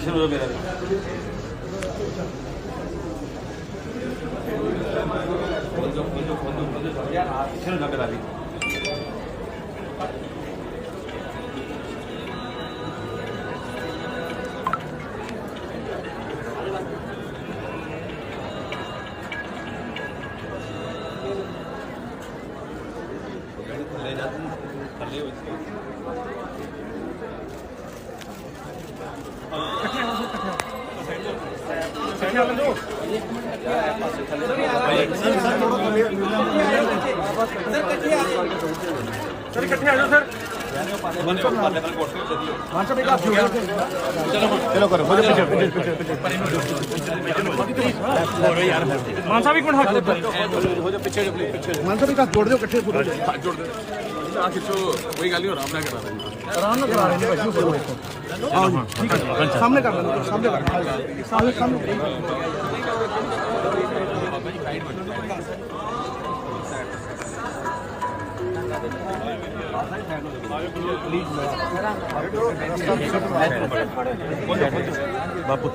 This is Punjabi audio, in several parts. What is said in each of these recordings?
ਪਿੱਛੇ ਨੂੰ ਮੇਰਾ ਵੀ ਖੋਲ ਜੋ ਖੋਲ ਯਾਰ ਆ ਪਿੱਛੇ ਨੂੰ ਮੇਰਾ ਵੀ ਥੱਲੇ ਜਾ ਥੱਲੇ ਹੋ ਸਰ ਇਕੱਠੇ ਆ ਜਾਓ ਸਰ। ਬੰਦੇ ਪਾਲੇ ਨਾਲ ਕੋਟ ਤੇ ਦਿਓ ਮਾਨ ਸਾਹਿਬ ਇੱਕ ਹੱਥ ਜੋੜੋ ਚਲੋ ਕਰੋ ਹੋ ਜਾ ਪਿੱਛੇ ਪਿੱਛੇ ਪਿੱਛੇ ਹੋ ਪਿੱਛੇ ਪਿੱਛੇ ਜੋੜ ਦਿਓ। ਇਕੱਠੇ ਪੂਰੇ ਜੋੜ ਦੇ। ਆ ਖਿੱਚੋ ਕੋਈ ਗੱਲ ਨਹੀਂ ਆਰਾਮ ਨਾਲ ਕਰਾ ਦੇ ਆਰਾਮ ਨਾਲ ਕਰਾ ਰਹੇ ਨੇ ਭਾਈ ਫੋਟੋ ਇੱਕ ਆਓ ਜੀ ਠੀਕ ਹੈ ਸਾਹਮਣੇ ਕਰ ਲੈਣਾ ਸਾਹਮਣੇ ਕਰ ਸਾਹਮਣੇ ਸਾਹਮਣੇ। ਬਾਪੂ।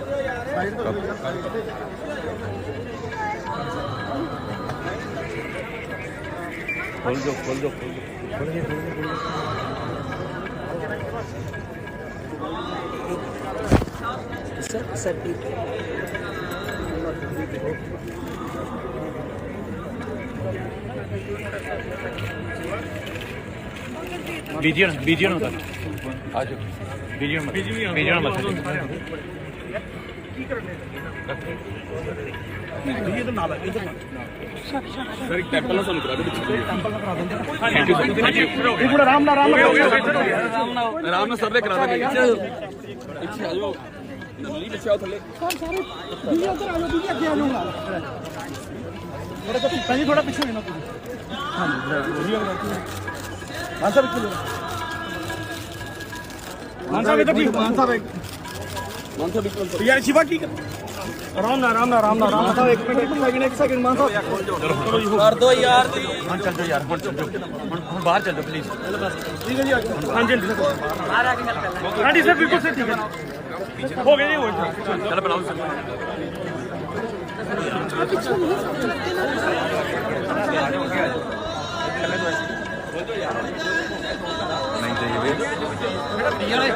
ਖੋਲ ਜੋ ਖੋਲ ਜੋ ਖੋਲ ਜੋ। ਬੀਜੀਣ ਬੀਜੀਣ ਹੁੰਦਾ ਆਜੋ ਬੀਜੀਣ ਬੀਜੀਣ ਮੱਥੇ ਸਰ ਇੱਕ ਟੈਂਪਲ ਨਾਲ ਸਾਨੂੰ ਕਰਾ ਦਿਓ ਇੱਕ ਮਿੰਟ ਆਰਾਮ ਨਾਲ ਆਰਾਮ ਨਾਲ ਆਰਾਮ ਨਾਲ। ਸਰ ਦੇ ਕਰਾ ਦੇਣਗੇ ਪਿੱਛੇ ਆ ਜਾਓ। ਨਹੀਂ ਪਿੱਛੇ ਆਓ ਥੱਲੇ। ਦੀਦੀ ਉੱਧਰ ਆ ਜਾਓ ਦੀਦੀ ਅੱਗੇ ਆ ਜਾਓ ਥੋੜਾ ਜਿਹਾ ਪਹਿਲੇ ਥੋੜਾ ਪਿੱਛੇ ਹੋਣਾ ਤੁਸੀਂ। ਹਾਂਜੀ ਵਧੀਆ ਮਾਨ ਸਾਹਿਬ ਇੱਕ ਮਾਨ ਸਾਹਿਬ ਇੱਧਰ ਠੀਕ ਮਾਨ ਸਾਹਿਬ ਇੱਕ ਮਨ ਤੋਂ ਬਿਲਕੁਲ ਯਾਰ ਸ਼ਿਵਾ ਕੀ ਕਰ ਆਰਾਮ ਨਾਲ ਆਰਾਮ ਨਾਲ ਆਰਾਮ ਨਾਲ ਆਰਾਮ ਨਾਲ ਇੱਕ ਮਿੰਟ ਇੱਕ ਸੈਕਿੰਡ ਇੱਕ ਸੈਕਿੰਡ ਮਾਨ ਸਾਹਿਬ ਕਰ ਦੋ ਯਾਰ ਦੀ ਹਾਂ ਚੱਲ ਜਾਓ ਯਾਰ ਹੁਣ ਚੱਲ ਜਾਓ ਹੁਣ ਹੁਣ ਬਾਹਰ ਚੱਲ ਜਾਓ ਪਲੀਜ਼ ਠੀਕ ਹੈ ਜੀ ਹਾਂਜੀ ਹਾਂਜੀ ਸਰ ਹਾਂਜੀ ਸਰ ਬਿਲਕੁਲ ਸਰ ਠੀਕ ਹੈ ਹੋ ਗਿਆ ਜੀ ਹੋ ਗਿਆ ਚੱਲ ਬੁਲਾਓ ਸਰ ਨਹੀਂ ਚਾਹੀਏ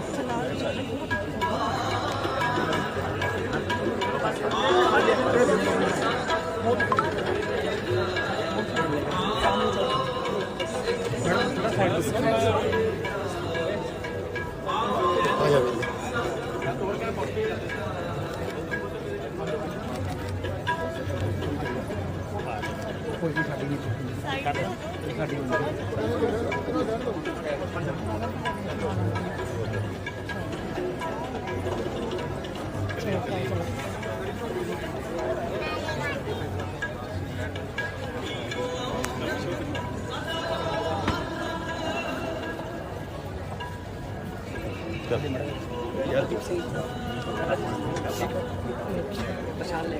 ਕੋਈ ਨਹੀਂ ਸਾਡੀ ਨਹੀਂ ਕਰ ਸਾਡੀ ਯਾਰ ਤੂੰ ਸਹੀ ਪਛਾਣ ਲੈ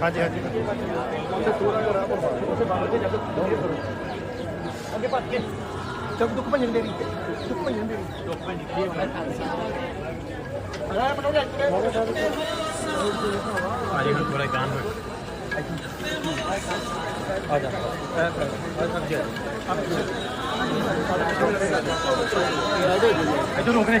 ਹਾਂਜੀ ਹਾਂਜੀ। ਅੱਗੇ ਭੱਜ ਕੇ ਚੱਕ ਦੁੱਖ ਭੰਜਣ ਦੇ ਰਹੀ ਦੁੱਖ ਭੰਜਣ ਦੇ ਰਹੀ ਦੁੱਖ ਆ ਜੀ ਹੁਣ ਥੋੜਾ ਗਾਨ ਹੋ ਰੁਕਨੇ ਇਹਦੇ ਵਿੱਚ ਸਾਈਡ ਹੱਥ ਜੋੜਦੇ ਇੱਧਰ ਨਹੀਂ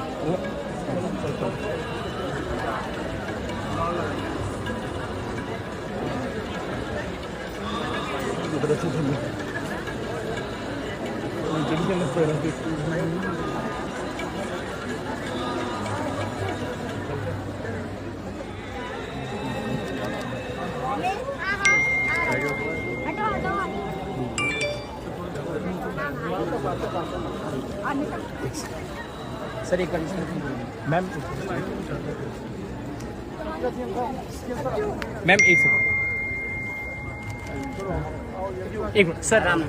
ਜਗ੍ਹਾ ਤੋਂ ਬਾਕੀ ਪਿੱਛੇ ਰੋਕ ਲਓ ਬਾਕੀ ਸਾਰੇ ਰੋਕ ਲਓ ਯਾਰ हटो सर एक मैम मैम एक सेकंड एक मिनट सर राम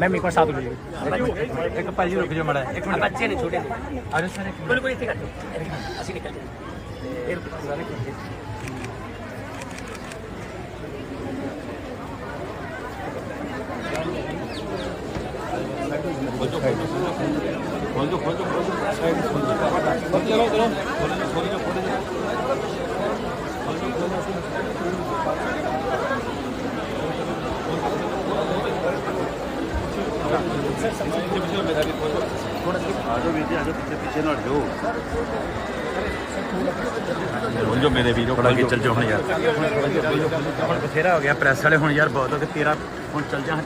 मैम एक बार साथ एक पाजी रुक एक मिनट बच्चे ने छोड़े अरे सर एक बिल्कुल ਖੋਲ ਜੋ ਖੋਲ ਜੋ ਵੀਰ ਜੀ ਪਿੱਛੇ ਪਿੱਛੇ ਨਾ ਹਟੋ ਜੋ ਮੇਰੇ ਵੀਰੋ ਕੇ ਚੱਲ ਜਾਓ ਹੁਣ ਯਾਰ। ਹੁਣ ਬਥੇਰਾ ਹੋ ਗਿਆ ਪ੍ਰੈਸ ਵਾਲੇ ਹੁਣ ਯਾਰ ਬਹੁਤ ਹੋ ਤੇਰਾ ਹੁਣ ਚੱਲ ਜਾ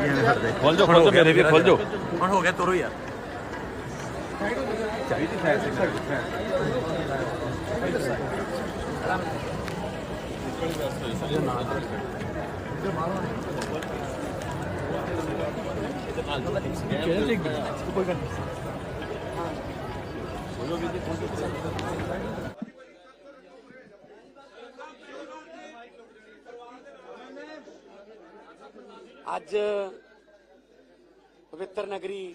ਐਵੇਂ ਹਟਦੇ ਖੋਲ ਜੋ ਹੁਣ ਖੋਲ ਹੋ ਜੋ ਗਿਆ ਮੇਰੇ ਵੀ ਖੋਲ ਜੋ ਹੁਣ ਹੋ ਗਿਆ ਤੁਰੋ ਯਾਰ। ਅੱਜ ਪਵਿੱਤਰ ਨਗਰੀ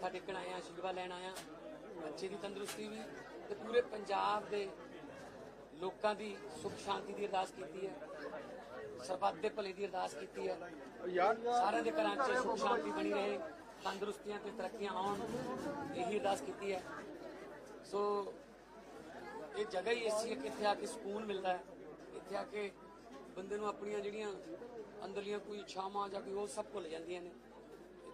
ਮੱਥਾ ਟੇਕਣ ਆਇਆ ਆਸ਼ੀਰਵਾਦ ਲੈਣ ਆਇਆ ਬੱਚੇ ਦੀ ਤੰਦਰੁਸਤੀ ਵੀ ਤੇ ਪੂਰੇ ਪੰਜਾਬ ਦੇ ਲੋਕਾਂ ਦੀ ਸੁਖ ਸ਼ਾਂਤੀ ਦੀ ਅਰਦਾਸ ਕੀਤੀ ਹੈ। ਸਰਬੱਤ ਦੇ ਭਲੇ ਦੀ ਅਰਦਾਸ ਕੀਤੀ ਹੈ। ਸਾਰਿਆਂ ਦੇ ਘਰਾਂ 'ਚ ਸੁਖ ਸ਼ਾਂਤੀ ਬਣੀ ਰਹੇ, ਤੰਦਰੁਸਤੀਆਂ ਤੇ ਤਰੱਕੀਆਂ ਆਉਣ, ਇਹੀ ਅਰਦਾਸ ਕੀਤੀ ਹੈ। ਸੋ ਇਹ ਜਗ੍ਹਾ ਹੀ ਐਸੀ ਹੈ ਕਿ ਇੱਥੇ ਆ ਕੇ ਸਕੂਨ ਮਿਲਦਾ ਹੈ। ਇੱਥੇ ਆ ਕੇ ਬੰਦੇ ਨੂੰ ਆਪਣੀਆਂ ਜਿਹੜੀਆਂ ਅੰਦਰਲੀਆਂ ਕੋਈ ਇੱਛਾਵਾਂ ਜਾਂ ਕੋਈ ਉਹ ਸਭ ਭੁੱਲ ਜਾਂਦੀਆਂ ਨੇ।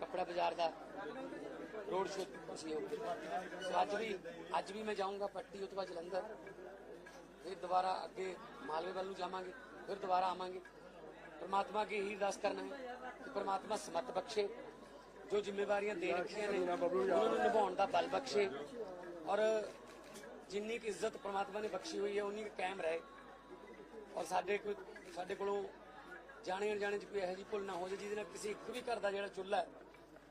ਕੱਪੜਾ ਬਾਜ਼ਾਰ ਦਾ ਰੋਡ ਸ਼ੋਅ ਤੁਸੀਂ ਹੋ ਸੋ ਅੱਜ ਵੀ ਅੱਜ ਵੀ ਮੈਂ ਜਾਊਂਗਾ ਪੱਟੀ ਉਸ ਤੋਂ ਬਾਅਦ ਜਲੰਧਰ। ਫਿਰ ਦੁਬਾਰਾ ਅੱਗੇ ਮਾਲਵੇ ਵੱਲ ਨੂੰ ਜਾਵਾਂਗੇ, ਫਿਰ ਦੁਬਾਰਾ ਆਵਾਂਗੇ। ਪਰਮਾਤਮਾ ਅੱਗੇ ਇਹੀ ਅਰਦਾਸ ਕਰਨਾ ਹੈ ਕਿ ਪਰਮਾਤਮਾ ਸਮਤ ਬਖਸ਼ੇ, ਜੋ ਜ਼ਿੰਮੇਵਾਰੀਆਂ ਦੇ ਰੱਖੀਆਂ ਨੇ, ਉਹਨਾਂ ਨੂੰ ਨਿਭਾਉਣ ਦਾ ਬਲ ਬਖਸ਼ੇ। ਔਰ ਜਿੰਨੀ ਕੁ ਇੱਜ਼ਤ ਪਰਮਾਤਮਾ ਨੇ ਬਖਸ਼ੀ ਹੋਈ ਹੈ, ਉਨੀ ਕੁ ਕਾਇਮ ਰਹੇ। ਔਰ ਸਾਡੇ ਕੋਈ ਸਾਡੇ ਕੋਲੋਂ ਜਾਣੇ ਅਣਜਾਣੇ ਚ ਕੋਈ ਇਹੋ ਜਿਹੀ ਭੁੱਲ ਨਾ ਹੋ ਜਾਏ, ਜਿਹਦੇ ਨਾਲ ਕਿਸੇ ਇੱਕ ਵੀ ਘਰ ਦਾ ਜਿਹੜਾ ਚੁੱਲ੍ਹਾ ਹੈ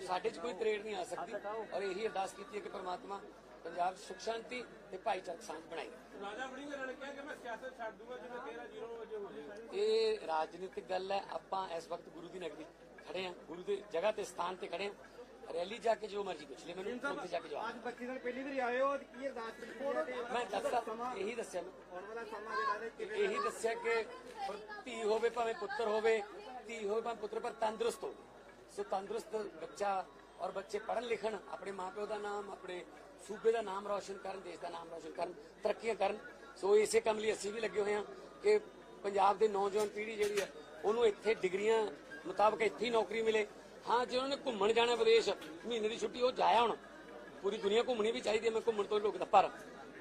ਸਾਡੇ 'ਚ ਕੋਈ ਤਰੇੜ ਨਹੀਂ ਆ ਸਕਦੀ। ਔਰ ਇਹੀ ਅਰਦਾਸ ਕੀਤੀ ਹੈ ਕਿ ਪ੍ਰਮਾਤਮਾ ਪੰਜਾਬ 'ਚ ਸੁਖ ਸ਼ਾਂਤੀ ਤੇ ਭਾਈਚਾਰਕ ਸਾਂਝ ਬਣਾਏ ਰਾਜਾ ਵੜਿੰਗ ਨੇ ਕਿਹਾ ਕਿ ਮੈਂ ਸਿਆਸਤ ਛੱਡ ਦੂੰਗਾ ਜਿਵੇਂ 13 0 ਵਜੇ ਹੋ ਜਾਏ ਇਹ ਰਾਜਨੀਤਿਕ ਗੱਲ ਹੈ। ਆਪਾਂ ਇਸ ਵਕਤ ਗੁਰੂ ਦੀ ਨਗਰੀ ਖੜੇ ਆ ਗੁਰੂ ਦੇ ਜਗ੍ਹਾ ਤੇ ਸਥਾਨ ਤੇ ਖੜੇ ਆ ਰੈਲੀ ਜਾ ਕੇ ਜੋ ਮਰਜ਼ੀ ਪੁੱਛ ਲੈ ਮੈਨੂੰ ਉੱਥੇ ਜਾ ਕੇ ਜਵਾਬ ਅੱਜ 25 ਦਿਨ ਪਹਿਲੀ ਵਾਰੀ ਆਏ ਹੋ ਤੇ ਕੀ ਅਰਦਾਸ ਕੀਤੀ ਮੈਂ ਦੱਸਾਂ ਇਹੀ ਦੱਸਿਆ ਮੈਂ। ਆਉਣ ਵਾਲਾ ਸਮਾਂ ਜਿਹੜਾ ਕਿਵੇਂ ਇਹੀ ਦੱਸਿਆ ਕਿ ਧੀ ਹੋਵੇ ਭਾਵੇਂ ਪੁੱਤਰ ਹੋਵੇ ਧੀ ਹੋਵੇ ਭਾਵੇਂ ਪੁੱਤਰ ਪਰ ਤੰਦਰੁਸਤ ਹੋਵੇ। ਸੋ ਤੰਦਰੁਸਤ ਬੱਚਾ ਔਰ ਬੱਚੇ ਪੜ੍ਹਨ ਲਿਖਣ ਆਪਣੇ ਮਾਪਿਓ ਦਾ ਨਾਮ ਆਪਣੇ ਸੂਬੇ ਦਾ ਨਾਮ ਰੌਸ਼ਨ ਕਰਨ ਦੇਸ਼ ਦਾ ਨਾਮ ਰੌਸ਼ਨ ਕਰਨ ਤਰੱਕੀਆਂ ਕਰਨ ਸੋ ਇਸੇ ਕੰਮ ਲਈ ਅਸੀਂ ਵੀ ਲੱਗੇ ਹੋਏ ਹਾਂ ਕਿ ਪੰਜਾਬ ਦੇ ਨੌਜਵਾਨ ਪੀੜ੍ਹੀ ਜਿਹੜੀ ਹੈ ਉਹਨੂੰ ਇੱਥੇ ਡਿਗਰੀਆਂ ਮੁਤਾਬਕ ਇੱਥੇ ਹੀ ਨੌਕਰੀ ਮਿਲੇ ਹਾਂ ਜੇ ਉਹਨਾਂ ਨੇ ਘੁੰਮਣ ਜਾਣਾ ਵਿਦੇਸ਼ ਮਹੀਨੇ ਦੀ ਛੁੱਟੀ ਉਹ ਜਾਇਆ ਹੁਣ ਪੂਰੀ ਦੁਨੀਆ ਘੁੰਮਣੀ ਵੀ ਚਾਹੀਦੀ ਹੈ ਮੈਂ ਘੁੰਮਣ ਤੋਂ ਲੋਕ ਰੋਕਦਾ ਪਰ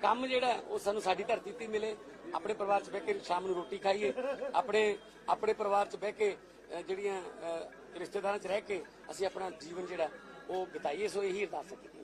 ਕੰਮ ਜਿਹੜਾ ਉਹ ਸਾਨੂੰ ਸਾਡੀ ਧਰਤੀ ਤੇ ਮਿਲੇ। ਆਪਣੇ ਪਰਿਵਾਰ 'ਚ ਬਹਿ ਕੇ ਸ਼ਾਮ ਨੂੰ ਰੋਟੀ ਖਾਈਏ। ਆਪਣੇ ਆਪਣੇ ਪਰਿਵਾਰ 'ਚ ਬਹਿ ਕੇ ਜਿਹੜੀਆਂ ਰਿਸ਼ਤੇਦਾਰਾਂ 'ਚ ਰਹਿ ਕੇ ਅਸੀਂ ਆਪਣਾ ਜੀਵਨ ਜਿਹੜਾ ਉਹ ਬਿਤਾਈਏ। ਸੋ ਇਹੀ ਅਰਦਾਸ ਕੀਤੀ